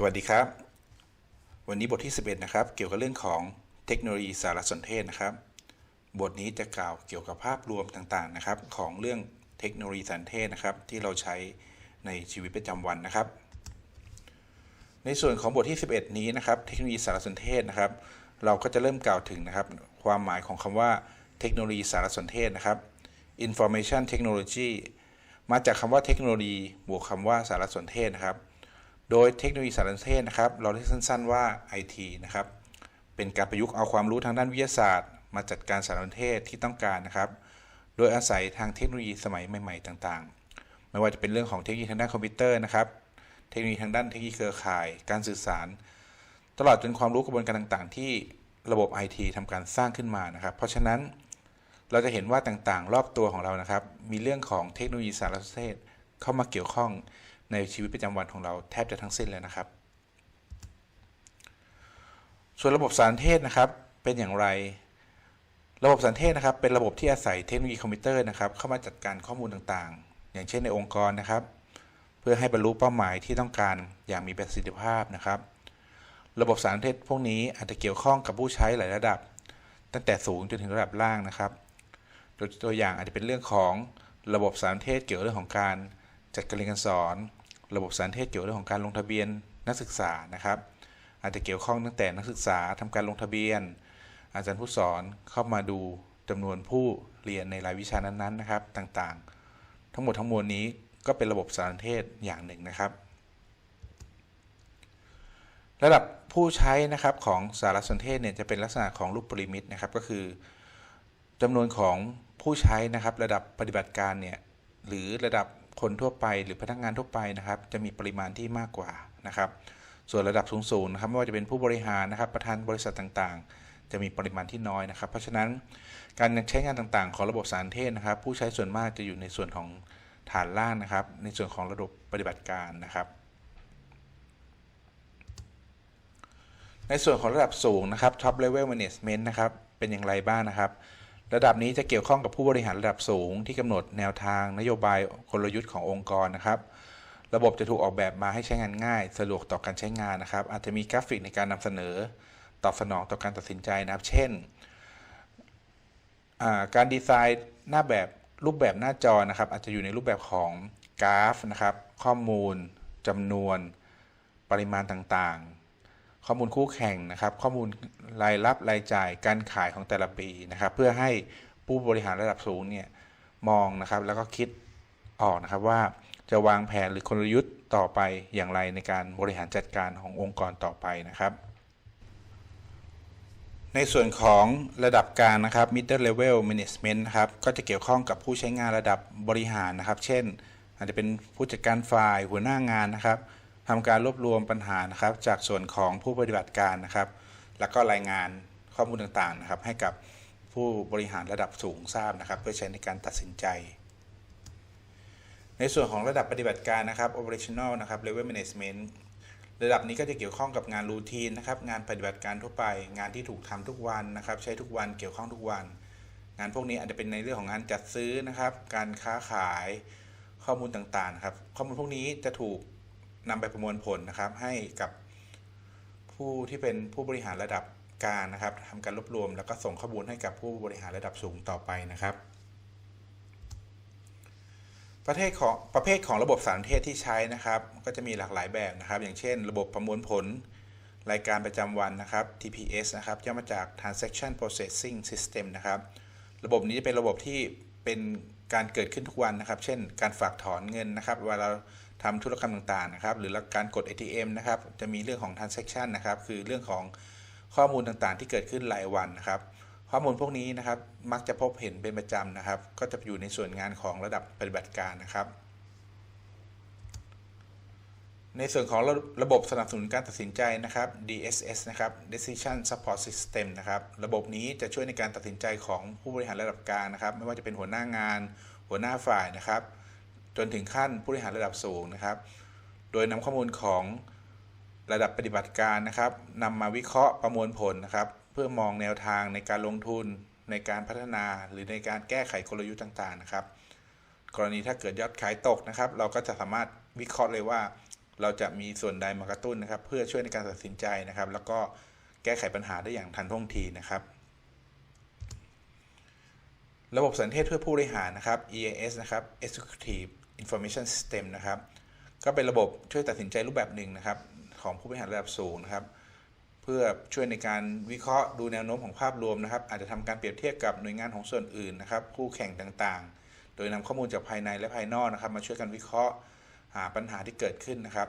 สวัสดีครับ วันนี้บทที่ 11 นะครับ เกี่ยวกับเรื่องของเทคโนโลยีสารสนเทศนะครับ บทนี้จะกล่าวเกี่ยวกับภาพรวมต่างๆนะครับ ของเรื่องเทคโนโลยีสารสนเทศนะครับ ที่เราใช้ในชีวิตประจำวันนะครับ ในส่วนของบทที่ 11 นี้นะครับ เทคโนโลยีสารสนเทศนะครับ เราก็จะเริ่มกล่าวถึงนะครับ ความหมายของคำว่าเทคโนโลยีสารสนเทศนะครับ information technology มาจากคำว่าเทคโนโลยีบวกคำว่าสารสนเทศนะครับ โดยเทคโนโลยีสารสนเทศนะครับ เราเรียกสั้น ๆว่า IT นะครับ เป็นการประยุกต์เอาความรู้ทางด้านวิทยาศาสตร์ มาจัดการสารสนเทศที่ต้องการนะครับ โดยอาศัยทางเทคโนโลยีสมัยใหม่ ๆ ต่างๆ ไม่ว่าจะเป็นเรื่องของเทคโนโลยีทางด้านคอมพิวเตอร์นะครับ เทคโนโลยีทางด้านเทคโนโลยีเครือข่าย การสื่อสาร ตลอดจนความรู้กระบวนการต่างๆ ที่ระบบ IT ทำการสร้างขึ้นมานะครับ เพราะฉะนั้นเราจะเห็นว่าต่างๆ รอบตัวของเรานะครับ มีเรื่องของเทคโนโลยีสารสนเทศเข้ามาเกี่ยวข้อง ในชีวิตประจำวันของเราแทบจะทั้งสิ้นเลยนะครับ ส่วนระบบสารเทศนะครับเป็นอย่างไร ระบบสารเทศนะครับ เป็นระบบที่อาศัยเทคโนโลยีคอมพิวเตอร์นะครับ เข้ามาจัดการข้อมูลต่างๆ อย่างเช่นในองค์กรนะครับ เพื่อให้บรรลุเป้าหมายที่ต้องการอย่างมีประสิทธิภาพนะครับ ระบบสารเทศพวกนี้อาจจะเกี่ยวข้องกับผู้ใช้หลายระดับ ตั้งแต่สูงจนถึงระดับล่างนะครับตัวอย่างอาจจะเป็นเรื่องของระบบสารเทศเกี่ยวกับเรื่องของการจัดการเรียนการสอน ระบบสารเทศเกี่ยวเรื่องของการลงทะเบียนนักศึกษานะครับ อาจจะเกี่ยวข้องตั้งแต่นักศึกษาทำการลงทะเบียน อาจารย์ผู้สอนเข้ามาดูจำนวนผู้เรียนในรายวิชานั้นๆนะครับ ต่างๆ ทั้งหมดทั้งมวลนี้ก็เป็นระบบสารเทศอย่างหนึ่งนะครับ ระดับผู้ใช้นะครับของสารสนเทศเนี่ยจะเป็นลักษณะของรูปปริมิตนะครับ ก็คือจำนวนของผู้ใช้นะครับ ระดับปฏิบัติการเนี่ยหรือระดับ คนทั่วไปหรือพนักงานทั่วไปนะครับ จะมีปริมาณที่มากกว่านะครับ ส่วนระดับสูงๆนะครับไม่ว่าจะเป็นผู้บริหารนะครับประธานบริษัทต่างๆ จะมีปริมาณที่น้อยนะครับ เพราะฉะนั้นการใช้งานต่างๆ ของระบบสารเทศนะครับ ผู้ใช้ส่วนมากจะอยู่ในส่วนของฐานล่างนะครับ ในส่วนของระบบปฏิบัติการนะครับ ในส่วนของระดับสูงนะครับ top level management นะครับเป็นอย่างไรบ้างนะครับ ระดับนี้จะเกี่ยวข้องกับผู้บริหารระดับสูง ที่กำหนดแนวทางนโยบายกลยุทธ์ขององค์กรนะครับ ระบบจะถูกออกแบบมาให้ใช้งานง่าย สะดวกต่อการใช้งานนะครับ อาจจะมีกราฟิกในการนำเสนอ ตอบสนองต่อการตัดสินใจนะครับ เช่น การดีไซน์หน้าแบบรูปแบบหน้าจอนะครับ อาจจะอยู่ในรูปแบบของกราฟนะครับ ข้อมูลจำนวน ปริมาณต่างๆ ข้อมูลคู่แข่งนะครับ ข้อมูลรายรับรายจ่ายการขายของแต่ละปีนะครับ เพื่อให้ผู้บริหารระดับสูงเนี่ยมองนะครับ แล้วก็คิดออกนะครับว่าจะวางแผนหรือกลยุทธ์ต่อไปอย่างไรในการบริหารจัดการขององค์กรต่อไปนะครับ ในส่วนของระดับกางนะครับ middle level management นะครับ ก็จะเกี่ยวข้องกับผู้ใช้งานระดับบริหารนะครับ เช่น อาจจะเป็นผู้จัดการฝ่ายหัวหน้างานนะครับ ทำการรวบรวมปัญหานะครับ จากส่วนของผู้ปฏิบัติการนะครับ แล้วก็รายงานข้อมูลต่างๆนะครับ ให้กับผู้บริหารระดับสูงทราบนะครับ เพื่อใช้ในการตัดสินใจ ในส่วนของระดับปฏิบัติการนะครับ operational นะครับ level management ระดับนี้ก็จะเกี่ยวข้องกับงานรูทีนนะครับ งานปฏิบัติการทั่วไป งานที่ถูกทำทุกวันนะครับ ใช้ทุกวันเกี่ยวข้องทุกวัน งานพวกนี้อาจจะเป็นในเรื่องของงานจัดซื้อนะครับ การค้าขายข้อมูลต่างๆครับ ข้อมูลพวกนี้จะถูก นำไปประมวลผลนะครับ ให้กับผู้ที่เป็นผู้บริหารระดับกลางนะครับทำการรวบรวม แล้วก็ส่งข้อมูลให้กับผู้บริหารระดับสูงต่อไปนะครับ ประเภทของประเภทของระบบสารเทศที่ใช้นะครับ ก็จะมีหลากหลายแบบนะครับ อย่างเช่น ระบบประมวลผลรายการประจำวันนะครับ TPS นะครับย่อมาจาก Transaction Processing System นะครับ ระบบนี้จะเป็นระบบที่เป็นการเกิดขึ้นทุกวันนะครับ เช่น การฝากถอนเงินนะครับ เวลา เราทำธุรกรรมต่างๆนะครับ หรือการกด ATM นะครับ จะมีเรื่องของ transaction นะครับ คือเรื่องของข้อมูลต่างๆ ที่เกิดขึ้นรายวันนะครับ ข้อมูลพวกนี้นะครับ มักจะพบเห็นเป็นประจำนะครับ ก็จะอยู่ในส่วนงานของระดับปฏิบัติการนะครับ ในส่วนของระระบบสนับสนุนการตัดสินใจนะครับ DSS นะครับ Decision Support System นะครับ ระบบนี้จะช่วยในการตัดสินใจของผู้บริหารระดับกลางนะครับ ไม่ว่าจะเป็นหัวหน้างาน หัวหน้าฝ่ายนะครับ จนถึงขั้นผู้บริหารระดับสูงนะครับ โดยนำข้อมูลของระดับปฏิบัติการนะครับนำมาวิเคราะห์ประมวลผลนะครับ เพื่อมองแนวทางในการลงทุนในการพัฒนาหรือในการแก้ไขกลยุทธ์ต่างๆนะครับ กรณีถ้าเกิดยอดขายตกนะครับ เราก็จะสามารถวิเคราะห์เลยว่า เราจะมีส่วนใดมากระตุ้นนะครับ เพื่อช่วยในการตัดสินใจนะครับ แล้วก็แก้ไขปัญหาได้อย่างทันท่วงทีนะครับ ระบบสันเทศเพื่อผู้บริหารนะครับ EAS นะครับ Executive Information System นะครับ ก็เป็นระบบช่วยตัดสินใจรูปแบบหนึ่งนะครับ ของผู้บริหารระดับสูงนะครับ เพื่อช่วยในการวิเคราะห์ดูแนวโน้มของภาพรวมนะครับ อาจจะทำการเปรียบเทียบกับหน่วยงานของส่วนอื่นนะครับ คู่แข่งต่างๆ โดยนำข้อมูลจากภายในและภายนอกนะครับ มาช่วยกันวิเคราะห์หาปัญหาที่เกิดขึ้นนะครับ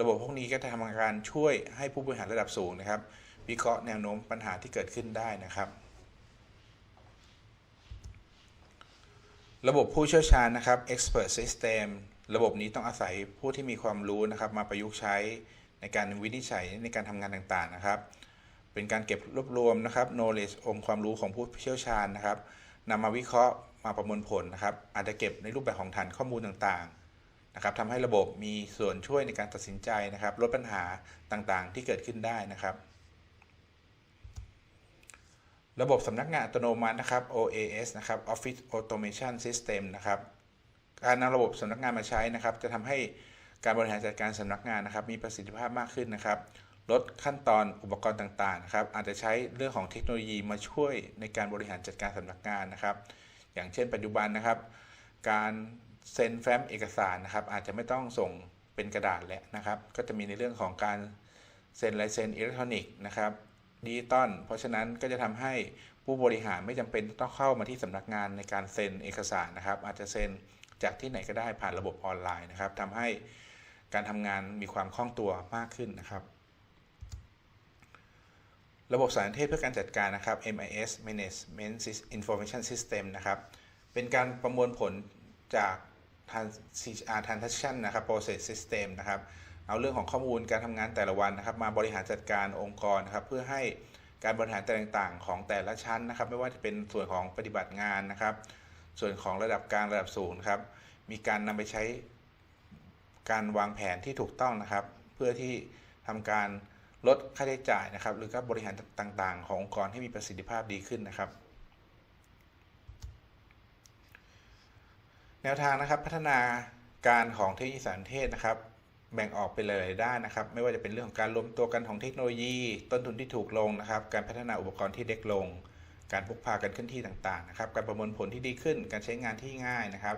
ระบบพวกนี้ก็จะทำการช่วยให้ผู้บริหารระดับสูงนะครับ วิเคราะห์แนวโน้มปัญหาที่เกิดขึ้นได้นะครับ ระบบผู้เชี่ยวชาญนะครับ expert system ระบบนี้ต้องอาศัยผู้ที่มีความรู้นะครับมาประยุกต์ใช้ในการวินิจฉัยในการทำงานต่างๆนะครับ เป็นการเก็บรวบรวมนะครับ knowledge องค์ความรู้ของผู้เชี่ยวชาญนะครับนำมาวิเคราะห์มาประมวลผลนะครับ อาจจะเก็บในรูปแบบของฐานข้อมูลต่างๆนะครับทำให้ระบบมีส่วนช่วยในการตัดสินใจนะครับ ลดปัญหาต่างๆ ที่เกิดขึ้นได้นะครับ ระบบสำนักงานอัตโนมัตินะครับ OAS นะครับ Office Automation System นะครับ การนำระบบสำนักงานมาใช้นะครับ จะทำให้การบริหารจัดการสำนักงานนะครับ มีประสิทธิภาพมากขึ้นนะครับ ลดขั้นตอนอุปกรณ์ต่างๆนะครับ อาจจะใช้เรื่องของเทคโนโลยีมาช่วยในการบริหารจัดการสำนักงานนะครับ อย่างเช่น ปัจจุบันนะครับ การเซ็นแฟ้มเอกสารนะครับ อาจจะไม่ต้องส่งเป็นกระดาษแล้วนะครับ ก็จะมีในเรื่องของการเซ็นลายเซ็นอิเล็กทรอนิกส์นะครับ ดิจิตอลเพราะฉะนั้นก็จะทำให้ผู้บริหารไม่จำเป็นต้องเข้ามาที่สำนักงานในการเซ็นเอกสารนะครับ อาจจะเซ็นจากที่ไหนก็ได้ผ่านระบบออนไลน์นะครับทำให้การทำงานมีความคล่องตัวมากขึ้นนะครับ ระบบสารสนเทศเพื่อการจัดการนะครับ MIS Management Information System นะครับ เป็นการประมวลผลจาก Transaction นะครับ Process System นะครับ เอาเรื่องของข้อมูลการทำงานแต่ละวันนะครับ มาบริหารจัดการองค์กรนะครับ เพื่อให้การบริหารต่างๆ ของแต่ละชั้นนะครับ ไม่ว่าจะเป็นส่วนของปฏิบัติงานนะครับ ส่วนของระดับกลางระดับสูงครับ มีการนำไปใช้การวางแผนที่ถูกต้องนะครับ เพื่อที่ทำการลดค่าใช้จ่ายนะครับ หรือก็บริหารต่างๆ ขององค์กรให้มีประสิทธิภาพดีขึ้นนะครับ แนวทางนะครับพัฒนาการของเทคโนโลยีสารสนเทศนะครับ แบ่งออกเป็นหลายๆด้านนะครับ ไม่ว่าจะเป็นเรื่องของการรวมตัวกันของเทคโนโลยี ต้นทุนที่ถูกลงนะครับ การพัฒนาอุปกรณ์ที่เล็กลง การพกพากันขึ้นที่ต่างๆนะครับ การประมวลผลที่ดีขึ้น การใช้งานที่ง่ายนะครับ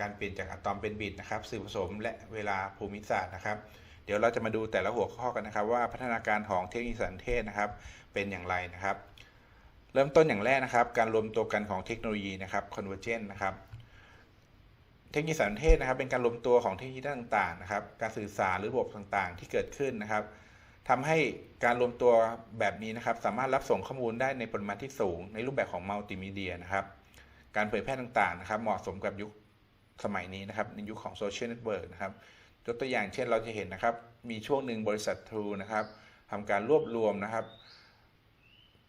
การเปลี่ยนจากอะตอมเป็นบิตนะครับ สื่อผสมและเวลาภูมิศาสตร์นะครับ เดี๋ยวเราจะมาดูแต่ละหัวข้อกันนะครับ ว่าพัฒนาการของเทคโนโลยีสารเทศนะครับ เป็นอย่างไรนะครับ เริ่มต้นอย่างแรกนะครับ การรวมตัวกันของเทคโนโลยีนะครับ convergence นะครับ เทคโนโลยีสารสนเทศนะครับ เป็นการรวมตัวของเทคโนโลยีต่างๆนะครับ การสื่อสารหรือระบบต่างๆ ที่เกิดขึ้นนะครับทำให้การรวมตัวแบบนี้นะครับ สามารถรับส่งข้อมูลได้ในปริมาณที่สูง ในรูปแบบของมัลติมีเดียนะครับ การเผยแพร่ต่างๆนะครับ เหมาะสมกับยุคสมัยนี้นะครับ ในยุคของโซเชียลเน็ตเวิร์กนะครับยกตัวอย่างเช่นเราจะเห็นนะครับ มีช่วงหนึ่งบริษัททรูนะครับทำการรวบรวมนะครับ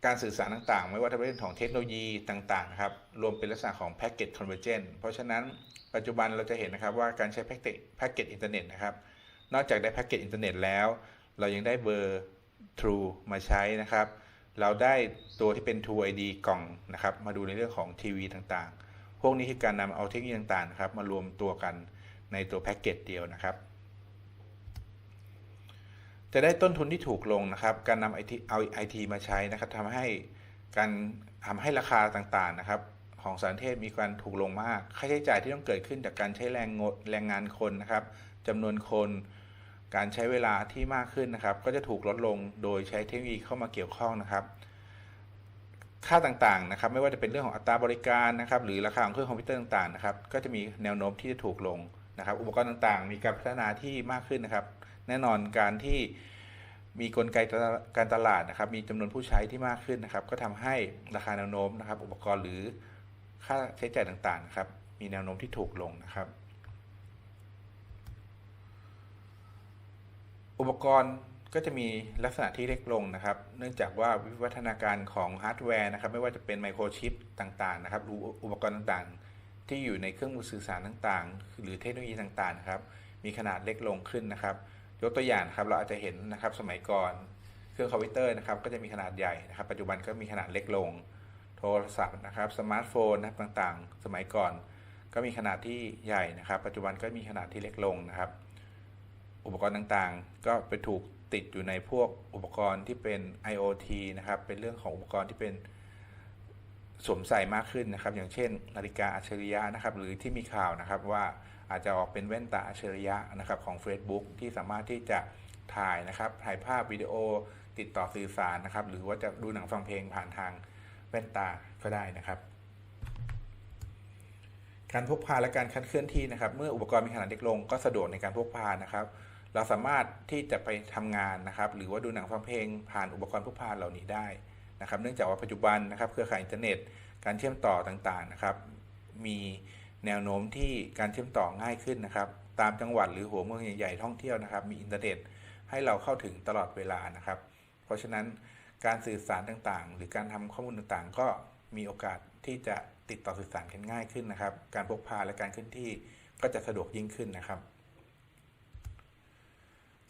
การสื่อสารต่างๆ ไม่ว่าจะเป็นเรื่องของเทคโนโลยีต่างๆครับรวมเป็นลักษณะของแพ็กเกจคอนเวอร์เจนเพราะฉะนั้นปัจจุบันเราจะเห็นนะครับว่าการใช้แพ็กเกจแพ็กเกจอินเทอร์เน็ตนะครับนอกจากได้แพ็กเกจอินเทอร์เน็ตแล้ว เรายังได้เบอร์ True มาใช้นะครับ เราได้ตัวที่เป็น True ID กล่องนะครับ มาดูในเรื่องของทีวีต่างๆ พวกนี้คือการนำเอาเทคโนโลยีต่างๆนะครับมารวมตัวกันในตัวแพ็กเกจเดียวนะครับ จะได้ต้นทุนที่ถูกลงนะครับ การนำไอทีเอาไอทีมาใช้นะครับทำให้การทำให้ราคาต่างๆนะครับ ของสารเทศมีการถูกลงมาก ค่าใช้จ่ายที่ต้องเกิดขึ้นจากการใช้แรงงดแรงงานคนนะครับจำนวนคน การใช้เวลาที่มากขึ้นนะครับ ก็จะถูกลดลงโดยใช้เทคโนโลยีเข้ามาเกี่ยวข้องนะครับ ค่าต่างๆนะครับ ไม่ว่าจะเป็นเรื่องของอัตราบริการนะครับ หรือราคาของเครื่องคอมพิวเตอร์ต่างๆนะครับ ก็จะมีแนวโน้มที่จะถูกลงนะครับ อุปกรณ์ต่างๆ มีการพัฒนาที่มากขึ้นนะครับ แน่นอนการที่มีกลไกการตลาดนะครับ มีจำนวนผู้ใช้ที่มากขึ้นนะครับ ก็ทำให้ราคาแนวโน้มนะครับ อุปกรณ์หรือค่าใช้จ่ายต่างๆครับ มีแนวโน้มที่ถูกลงนะครับ อุปกรณ์ก็จะมีลักษณะที่เล็กลงนะครับ เนื่องจากว่าวิวัฒนาการของฮาร์ดแวร์นะครับ ไม่ว่าจะเป็นไมโครชิปต่างๆนะครับออุปกรณ์ต่างๆ ที่อยู่ในเครื่องมือสื่อสารต่างๆ หรือเทคโนโลยีต่างๆนะครับ มีขนาดเล็กลงขึ้นนะครับ ยกตัวอย่างครับเราอาจจะเห็นนะครับสมัยก่อนเครื่องคอมพิวเตอร์นะครับก็จะมีขนาดใหญ่นะครับปัจจุบันก็มีขนาดเล็กลง โทรศัพท์นะครับสมาร์ทโฟนนะครับต่างๆ สมัยก่อนก็มีขนาดที่ใหญ่นะครับ ปัจจุบันก็มีขนาดที่เล็กลงนะครับ อุปกรณ์ต่างๆ ก็ไปถูกติดอยู่ในพวกอุปกรณ์ที่เป็น IoT นะครับเป็นเรื่องของอุปกรณ์ที่เป็นสวมใส่มากขึ้นนะครับ อย่างเช่น นาฬิกาอัจฉริยะนะครับ หรือที่มีข่าวนะครับว่า อาจจะออกเป็นแว่นตาอัจฉริยะนะครับของ Facebook ที่สามารถที่จะถ่ายนะครับถ่ายภาพวิดีโอติดต่อสื่อสารนะครับ หรือว่าจะดูหนังฟังเพลงผ่านทางแว่นตาก็ได้นะครับ การพกพาและการคัดเคลื่อนที่นะครับ เมื่ออุปกรณ์มีขนาดเล็กลงก็สะดวกในการพกพานะครับ เราสามารถที่จะไปทำงานนะครับ หรือว่าดูหนังฟังเพลงผ่านอุปกรณ์พกพาเหล่านี้ได้นะครับ เนื่องจากว่าปัจจุบันนะครับ เครือข่ายอินเทอร์เน็ต การเชื่อมต่อต่างๆนะครับ มี แนวโน้มที่การเชื่อมต่อง่ายขึ้นนะครับ ตามจังหวัดหรือหัวเมืองใหญ่ๆท่องเที่ยวนะครับ มีอินเทอร์เน็ตให้เราเข้าถึงตลอดเวลานะครับ เพราะฉะนั้นการสื่อสารต่างๆ หรือการทำข้อมูลต่างๆ ก็มีโอกาสที่จะติดต่อสื่อสารกันง่ายขึ้นนะครับ การพกพาและการเคลื่อนที่ก็จะสะดวกยิ่งขึ้นนะครับ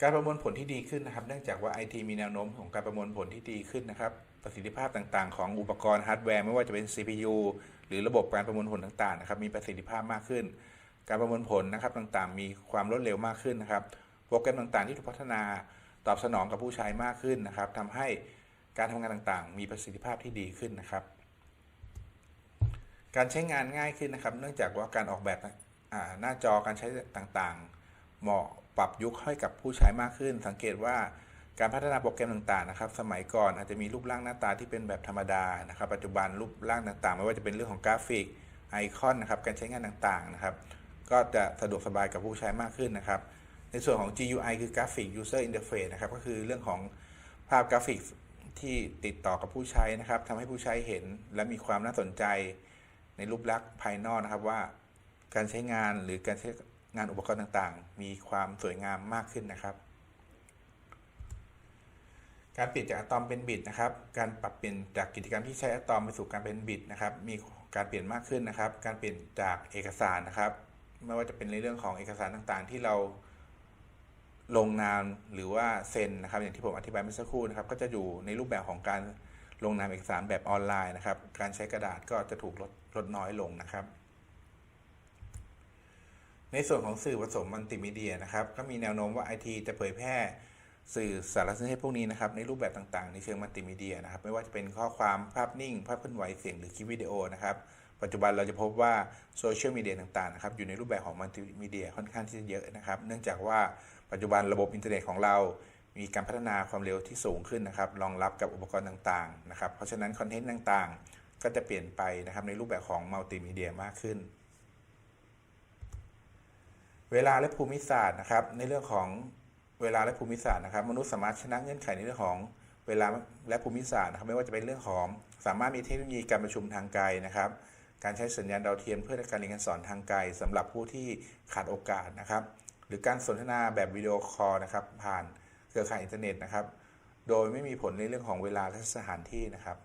การประมวลผลที่ดีขึ้นนะครับ เนื่องจากว่า IT มีแนวโน้มของการประมวลผลที่ดีขึ้นนะครับ ประสิทธิภาพต่างๆ ของอุปกรณ์ฮาร์ดแวร์ไม่ว่าจะเป็น CPU หรือระบบการประมวลผลต่างๆนะครับมีประสิทธิภาพมากขึ้น การประมวลผลนะครับต่างๆ มีความรวดเร็วมากขึ้นนะครับ โปรแกรมต่างๆ ที่ถูกพัฒนาตอบสนองกับผู้ใช้มากขึ้นนะครับทำให้การทำงานต่างๆ มีประสิทธิภาพที่ดีขึ้นนะครับ การใช้งานง่ายขึ้นนะครับ เนื่องจากว่าการออกแบบหน้าจอการใช้ต่างๆ เหมาะปรับยุคให้กับผู้ใช้มากขึ้น สังเกตว่า การพัฒนาโปรแกรมต่างๆนะครับ สมัยก่อนอาจจะมีรูปร่างหน้าตาที่เป็นแบบธรรมดานะครับ ปัจจุบันรูปร่างต่างๆ ไม่ว่าจะเป็นเรื่องของกราฟิกไอคอนนะครับ การใช้งานต่างๆนะครับ ก็จะสะดวกสบายกับผู้ใช้มากขึ้นนะครับ ในส่วนของ GUI คือ Graphic User Interface นะครับ ก็คือเรื่องของภาพกราฟิกที่ติดต่อกับผู้ใช้นะครับทำให้ผู้ใช้เห็นและมีความน่าสนใจในรูปลักษณ์ภายนอกนะครับว่า การใช้งานหรือการใช้งานอุปกรณ์ต่างๆ มีความสวยงามมากขึ้นนะครับ การเปลี่ยนจากอะตอมเป็นบิตนะครับ การปรับเปลี่ยนจากกิจกรรมที่ใช้อะตอมไปสู่การเป็นบิตนะครับ มีการเปลี่ยนมากขึ้นนะครับ การเปลี่ยนจากเอกสารนะครับ ไม่ว่าจะเป็นในเรื่องของเอกสารต่างๆ ที่เราลงนามหรือว่าเซ็นนะครับ อย่างที่ผมอธิบายเมื่อสักครู่นะครับ ก็จะอยู่ในรูปแบบของการลงนามเอกสารแบบออนไลน์นะครับ การใช้กระดาษก็จะถูกลดลดน้อยลงนะครับ ในส่วนของสื่อผสมมัลติมีเดียนะครับ ก็มีแนวโน้มว่า IT จะเผยแพร่ สื่อสารสนเทศพวกนี้นะครับในรูปแบบต่างๆ ในเชิงมัลติมีเดียนะครับ ไม่ว่าจะเป็นข้อความภาพนิ่ง ภาพเคลื่อนไหวเสียงหรือคลิปวิดีโอนะครับปัจจุบันเราจะพบว่าโซเชียลมีเดียต่างๆนะครับอยู่ในรูปแบบของมัลติมีเดียค่อนข้างที่จะเยอะนะครับ เนื่องจากว่าปัจจุบันระบบอินเทอร์เน็ตของเรา มีการพัฒนาความเร็วที่สูงขึ้นนะครับรองรับกับอุปกรณ์ต่างๆนะครับเพราะฉะนั้นคอนเทนต์ต่างๆ ก็จะเปลี่ยนไปนะครับในรูปแบบของมัลติมีเดียมากขึ้น เวลาและภูมิศาสตร์นะครับในเรื่องของ เวลาและภูมิศาสตร์นะครับ มนุษย์สามารถชนะเงื่อนไขในเรื่องของเวลาและภูมิศาสตร์นะครับ ไม่ว่าจะเป็นเรื่องของ สามารถมีเทคโนโลยีการประชุมทางไกลนะครับ การใช้สัญญาณดาวเทียมเพื่อการเรียนการสอนทางไกลสำหรับผู้ที่ขาดโอกาสนะครับ หรือการสนทนาแบบวิดีโอคอลนะครับ ผ่านเครือข่ายอินเทอร์เน็ตนะครับ โดยไม่มีผลในเรื่องของเวลาและสถานที่นะครับ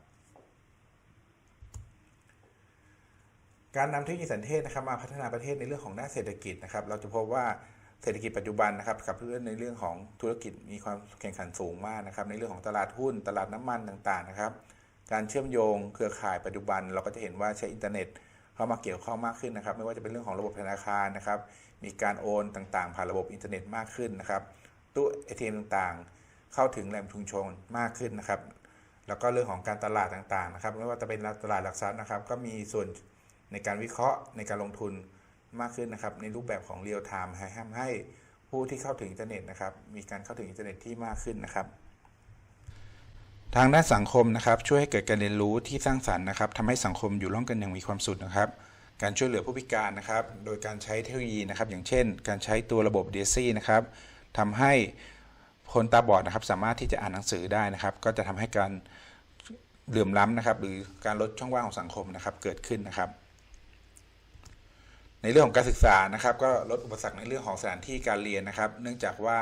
การนำเทคโนโลยีสันเทศนะครับมาพัฒนาประเทศในเรื่องของด้านเศรษฐกิจนะครับ เราจะพบว่า เศรษฐกิจปัจจุบันนะครับกับเรื่องในเรื่องของธุรกิจมีความแข่งขันสูงมากนะครับ ในเรื่องของตลาดหุ้น ตลาดน้ำมันต่างๆนะครับ การเชื่อมโยงเครือข่ายปัจจุบัน เราก็จะเห็นว่าใช้อินเทอร์เน็ตเข้ามาเกี่ยวข้องมากขึ้นนะครับ ไม่ว่าจะเป็นเรื่องของระบบธนาคารนะครับ มีการโอนต่างๆ ผ่านระบบอินเทอร์เน็ตมากขึ้นนะครับ ตู้ ATM ต่างๆ เข้าถึงแหล่งชุมชนมากขึ้นนะครับ แล้วก็เรื่องของการตลาดต่างๆนะครับ ไม่ว่าจะเป็นตลาดหลักทรัพย์นะครับ ก็มีส่วนในการวิเคราะห์ในการลงทุน มากขึ้นนะครับ ในรูปแบบของเรียลไทม์ให้ทำให้ผู้ที่เข้าถึงอินเทอร์เน็ตนะครับ มีการเข้าถึงอินเทอร์เน็ตที่มากขึ้นนะครับ ทางด้านสังคมนะครับ ช่วยให้เกิดการเรียนรู้ที่สร้างสรรค์นะครับทำให้สังคมอยู่ร่วมกันอย่างมีความสุขนะครับ การช่วยเหลือผู้พิการนะครับ โดยการใช้เทคโนโลยีนะครับ อย่างเช่น การใช้ตัวระบบ d ดซี่นะครับทำให้คนตาบอดนะครับ สามารถที่จะอ่านหนังสือได้นะครับ ก็จะทำให้การเหลื่อมล้ำนะครับ หรือการลดช่องว่างของสังคมนะครับ เกิดขึ้นนะครับ ในเรื่องของการศึกษานะครับ ก็ลดอุปสรรคในเรื่องของสถานที่การเรียนนะครับ เนื่องจากว่า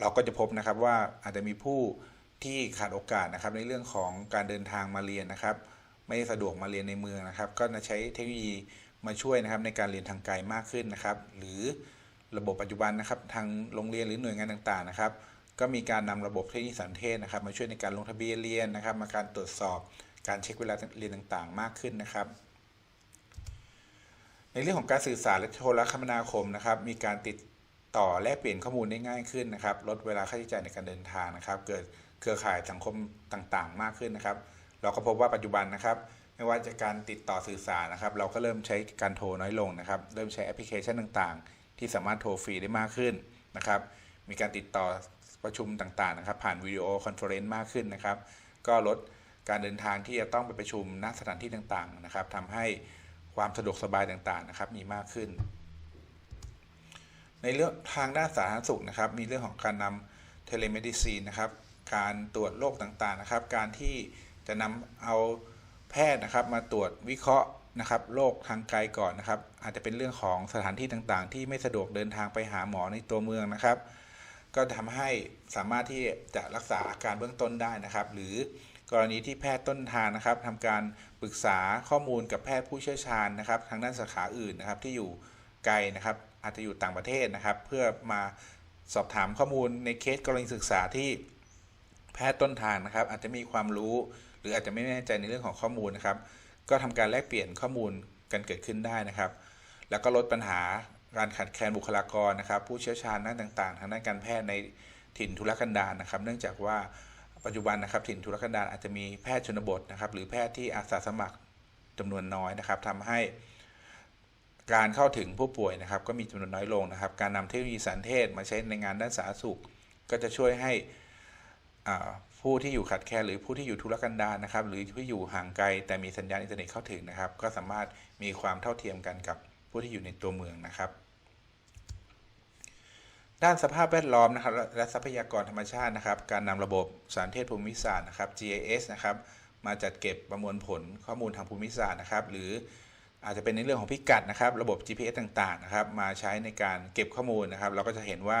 เราก็จะพบนะครับว่าอาจจะมีผู้ที่ขาดโอกาสนะครับ ในเรื่องของการเดินทางมาเรียนนะครับ ไม่สะดวกมาเรียนในเมืองนะครับ ก็จะใช้เทคโนโลยีมาช่วยนะครับในการเรียนทางไกลมากขึ้นนะครับ หรือระบบปัจจุบันนะครับ ทางโรงเรียนหรือหน่วยงานต่างๆนะครับ ก็มีการนำระบบเทคโนโลยีสันเทศนะครับ มาช่วยในการลงทะเบียนเรียนนะครับ มาการตรวจสอบการเช็คเวลาเรียนต่างๆ มากขึ้นนะครับ ในเรื่องของการสื่อสารและโทรคมนาคมนะครับ มีการติดต่อแลกเปลี่ยนข้อมูลได้ง่ายขึ้นนะครับ ลดเวลาค่าใช้จ่ายในการเดินทางนะครับ เกิดเครือข่ายสังคมต่างๆ มากขึ้นนะครับ เราก็พบว่าปัจจุบันนะครับ ไม่ว่าจะการติดต่อสื่อสารนะครับ เราก็เริ่มใช้การโทรน้อยลงนะครับ เริ่มใช้แอปพลิเคชันต่างๆ ที่สามารถโทรฟรีได้มากขึ้นนะครับ มีการติดต่อประชุมต่างๆ นะครับ ผ่านวิดีโอคอนเฟอเรนซ์มากขึ้นนะครับ ก็ลดการเดินทางที่จะต้องไปประชุมณสถานที่ต่างๆ นะครับทำให้ ความสะดวกสบายต่างๆนะครับ มีมากขึ้น ในเรื่องทางด้านสาธารณสุขนะครับ มีเรื่องของการนำเทเลเมดิซีนนะครับ การตรวจโรคต่างๆนะครับ การที่จะนำเอาแพทย์นะครับ มาตรวจวิเคราะห์นะครับโรคทางไกลก่อนนะครับ อาจจะเป็นเรื่องของสถานที่ต่างๆ ที่ไม่สะดวกเดินทางไปหาหมอในตัวเมืองนะครับ ก็ทำให้สามารถที่จะรักษาอาการเบื้องต้นได้นะครับ หรือ กรณีที่แพทย์ต้นทางนะครับทำการปรึกษาข้อมูลกับแพทย์ผู้เชี่ยวชาญนะครับ ทางด้านสาขาอื่นนะครับ ที่อยู่ไกลนะครับ อาจจะอยู่ต่างประเทศนะครับ เพื่อมาสอบถามข้อมูลในเคสกรณีศึกษาที่แพทย์ต้นทางนะครับ อาจจะมีความรู้ หรืออาจจะไม่แน่ใจในเรื่องของข้อมูลนะครับ ก็ทำการแลกเปลี่ยนข้อมูลกันเกิดขึ้นได้นะครับ แล้วก็ลดปัญหาการขาดแคลนบุคลากรนะครับ ผู้เชี่ยวชาญด้านต่าง ๆ ทางด้านการแพทย์ในถิ่นทุรกันดารนะครับ เนื่องจากว่า ปัจจุบันนะครับถิ่นทุรกันดารอาจจะมีแพทย์ชนบทนะครับ หรือแพทย์ที่อาสาสมัครจำนวนน้อยนะครับทำให้การเข้าถึงผู้ป่วยนะครับ ก็มีจำนวนน้อยลงนะครับ การนำเทคโนโลยีสารเทศมาใช้ในงานด้านสาธารณสุข ก็จะช่วยให้ผู้ที่อยู่ขาดแคลนหรือผู้ที่อยู่ทุรกันดารนะครับ หรือผู้อยู่ห่างไกลแต่มีสัญญาณอินเทอร์เน็ตเข้าถึงนะครับ ก็สามารถมีความเท่าเทียมกันกับผู้ที่อยู่ในตัวเมืองนะครับ ด้านสภาพแวดล้อมนะครับและและทรัพยากรธรรมชาตินะครับ การนำระบบสารเทศภูมิศาสตร์นะครับ GIS นะครับมาจัดเก็บประมวลผลข้อมูลทางภูมิศาสตร์นะครับ หรืออาจจะเป็นในเรื่องของพิกัดนะครับ ระบบ GPS ต่างๆนะครับ มาใช้ในการเก็บข้อมูลนะครับ เราก็จะเห็นว่า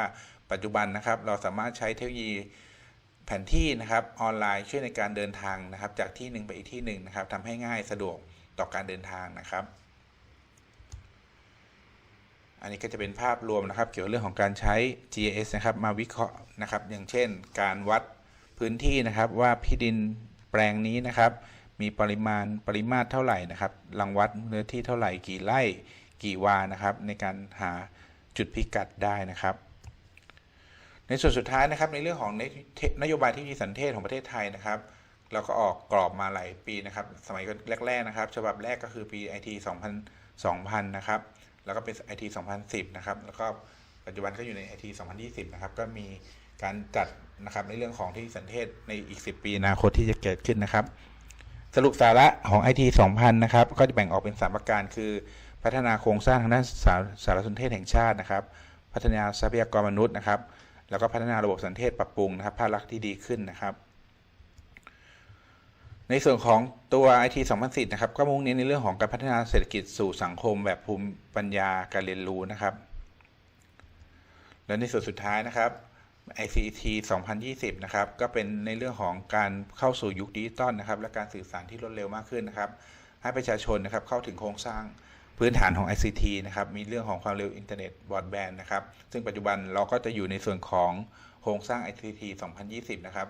ปัจจุบันนะครับ เราสามารถใช้เทคโนโลยีแผนที่นะครับออนไลน์ช่วยในการเดินทางนะครับ จากที่หนึ่งไปอีกที่หนึ่งนะครับทำให้ง่ายสะดวกต่อการเดินทางนะครับ อันนี้ก็จะเป็นภาพรวมนะครับ เกี่ยวกับเรื่องของการใช้ GIS นะครับ มาวิเคราะห์นะครับ อย่างเช่น การวัดพื้นที่นะครับว่าที่ดินแปลงนี้นะครับ มีปริมาณปริมาตรเท่าไหร่นะครับรังวัดเนื้อที่เท่าไหร่กี่ไร่กี่วานะครับ ในการหาจุดพิกัดได้นะครับ ในส่วนสุดท้ายนะครับ ในเรื่องของนโยบายทคโนโลยีสันเทศของประเทศไทยนะครับเราก็ออกกรอบมาหลายปีนะครับ สมัยแรกๆนะครับ ฉบับแรกก็คือปี IT 2000 2000 นะครับ แล้วก็เป็น IT 2010 นะครับ แล้วก็ปัจจุบันก็อยู่ใน IT 2020 นะครับ ก็มีการจัดนะครับในเรื่องของทคโนโลยีสันเทศในอีก 10 ปีอนาคตที่จะเกิดขึ้นนะครับ สรุปสาระของ IT 2000 นะครับ ก็จะแบ่งออกเป็น 3 ประการ คือพัฒนาโครงสร้างทางด้านสารสารสนเทศแห่งชาตินะครับ พัฒนาทรัพยากรมนุษย์นะครับ แล้วก็พัฒนาระบบสันเทศปรับปรุงนะครับภาพลักษณ์ที่ดีขึ้นนะครับ ในส่วนของตัว IT 2010นะครับ ก็มุ่งเน้นในเรื่องของการพัฒนาเศรษฐกิจสู่สังคมแบบภูมิปัญญาการเรียนรู้นะครับ และในส่วนสุดท้ายนะครับ ICT 2020 นะครับ ก็เป็นในเรื่องของการเข้าสู่ยุคดิจิตอลนะครับ และการสื่อสารที่รวดเร็วมากขึ้นนะครับ ให้ประชาชนนะครับเข้าถึงโครงสร้างพื้นฐานของ ICT นะครับ มีเรื่องของความเร็วอินเทอร์เน็ตบรอดแบนด์นะครับ ซึ่งปัจจุบันเราก็จะอยู่ในส่วนของโครงสร้าง ICT 2020 นะครับ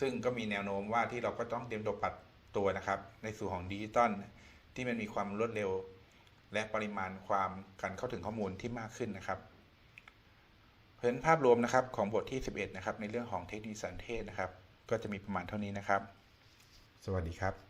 ซึ่งก็มีแนวโน้มว่าที่เราก็ต้องเตรียมตัวปรับตัวนะครับ ในสู่ของดิจิตอลที่มันมีความรวดเร็ว และปริมาณความการเข้าถึงข้อมูลที่มากขึ้นนะครับเพราะฉะนั้นภาพรวมนะครับของบทที่ 11 นะครับ ในเรื่องของเทคโนโลยีสันเทศนะครับ ก็จะมีประมาณเท่านี้นะครับ สวัสดีครับ